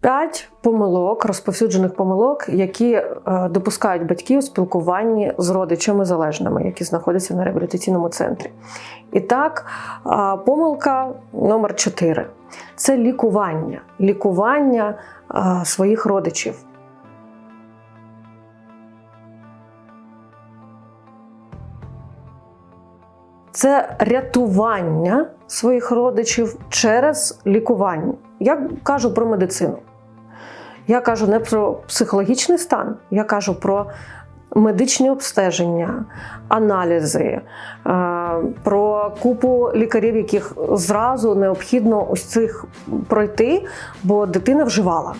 П'ять помилок, розповсюджених помилок, які е, допускають батьки у спілкуванні з родичами залежними, які знаходяться на реабілітаційному центрі. І так, е, помилка номер 4 це лікування, лікування е, своїх родичів. Це рятування своїх родичів через лікування. Я кажу про медицину. Я кажу не про психологічний стан, я кажу про медичні обстеження, аналізи, е, про купу лікарів, яких зразу необхідно ось цих пройти, бо дитина вживала.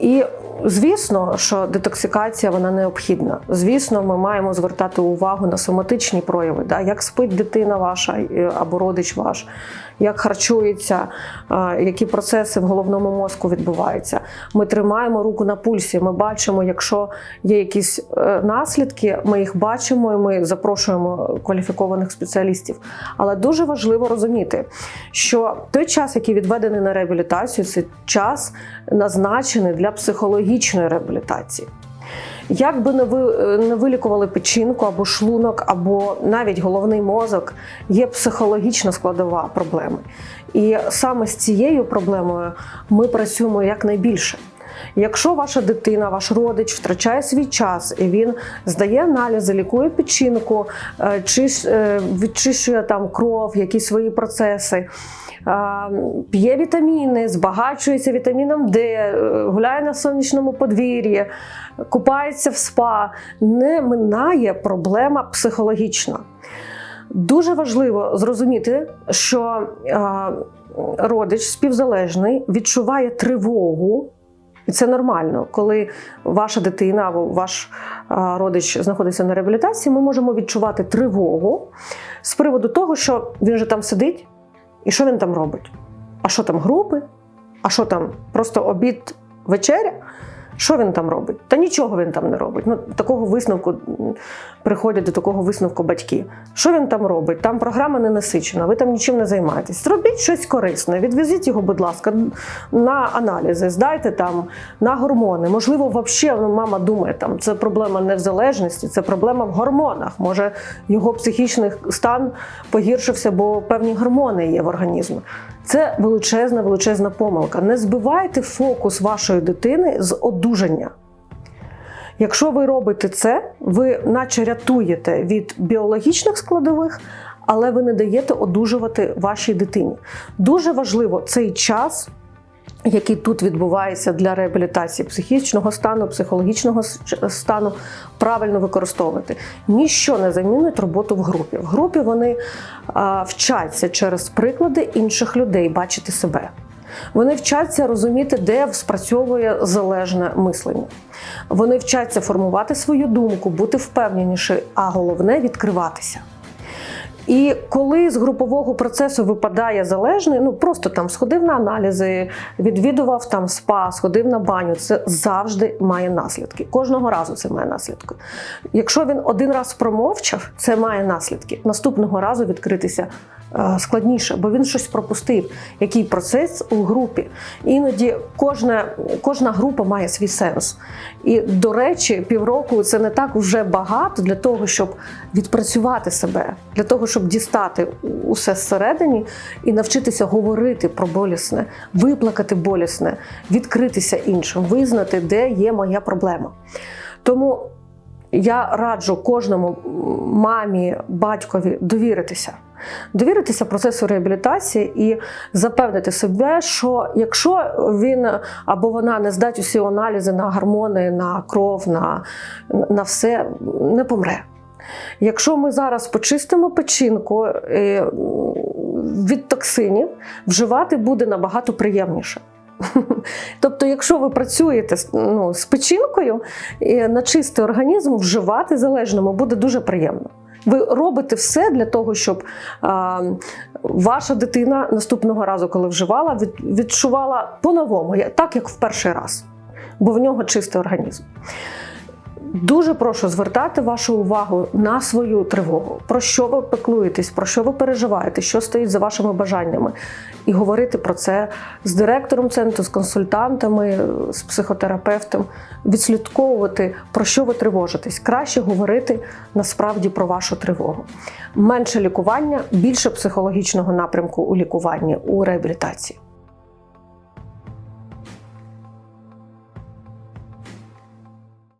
І звісно, що детоксикація вона необхідна. Звісно, ми маємо звертати увагу на соматичні прояви, да, як спить дитина ваша е, або родич ваш, як харчується, е, які процеси в головному мозку відбуваються. Ми тримаємо руку на пульсі. Ми бачимо, якщо є якісь е, наслідки, ми їх бачимо і ми запрошуємо кваліфікованих спеціалістів. Але дуже важливо розуміти, що той час, який відведений на реабілітацію, це час назначений для психологічної реабілітації. Як би не ви не вилікували печінку або шлунок, або навіть головний мозок, є психологічна складова проблеми. І саме з цією проблемою ми працюємо якнайбільше. Якщо ваша дитина, ваш родич втрачає свій час і він здає аналізи, лікує печінку, е, чиш- е, відчищує там кров, якісь свої процеси. П'є вітаміни, збагачується вітаміном Д, е, гуляє на сонячному подвір'ї, купається в спа, не минає проблема психологічна. Дуже важливо зрозуміти, що родич співзалежний відчуває тривогу. І це нормально, коли ваша дитина або ваш родич знаходиться на реабілітації, ми можемо відчувати тривогу з приводу того, що він же там сидить, і що він там робить? А що там групи? А що там просто обід вечеря? Що він там робить? Та нічого він там не робить. Ну, такого висновку приходять до такого висновку батьки. Що він там робить? Там програма не насичена, ви там нічим не займаєтесь. Зробіть щось корисне, відвезіть його, будь ласка, на аналізи, здайте там на гормони. Можливо, взагалі ну, мама думає, там це проблема не в залежності, це проблема в гормонах. Може, його психічний стан погіршився, бо певні гормони є в організмі. Це величезна, величезна помилка. Не збивайте фокус вашої дитини з одужання. Якщо ви робите це, ви наче рятуєте від біологічних складових, але ви не даєте одужувати вашій дитині. Дуже важливо цей час, який тут відбувається для реабілітації психічного стану, психологічного стану, правильно використовувати. Ніщо не замінить роботу в групі. В групі вони вчаться через приклади інших людей бачити себе. Вони вчаться розуміти, де спрацьовує залежне мислення. Вони вчаться формувати свою думку, бути впевненіше, а головне відкриватися. І коли з групового процесу випадає залежний, ну просто там сходив на аналізи, відвідував там спа, сходив на баню, це завжди має наслідки. Кожного разу це має наслідки. Якщо він один раз промовчав, це має наслідки. Наступного разу відкритися е, складніше, бо він щось пропустив. Який процес у групі? Іноді кожна, кожна група має свій сенс. І, до речі, півроку це не так вже багато для того, щоб відпрацювати себе, для того, щоб дістати усе зсередині і навчитися говорити про болісне, виплакати болісне, відкритися іншим, визнати, де є моя проблема. Тому я раджу кожному мамі, батькові довіритися. Довіритися процесу реабілітації і запевнити себе, що якщо він або вона не здать усі аналізи на гормони, на кров, на, на все, не помре. Якщо ми зараз почистимо печінку е, від токсинів, вживати буде набагато приємніше. Тобто, якщо ви працюєте ну, з печінкою і на чистий організм, вживати залежному буде дуже приємно. Ви робите все для того, щоб а, ваша дитина наступного разу, коли вживала, від, відчувала по-новому, так як в перший раз, бо в нього чистий організм. Дуже прошу звертати вашу увагу на свою тривогу, про що ви пеклуєтесь, про що ви переживаєте, що стоїть за вашими бажаннями, і говорити про це з директором центру, з консультантами, з психотерапевтом, відслідковувати, про що ви тривожитесь. Краще говорити насправді про вашу тривогу. Менше лікування, більше психологічного напрямку у лікуванні у реабілітації.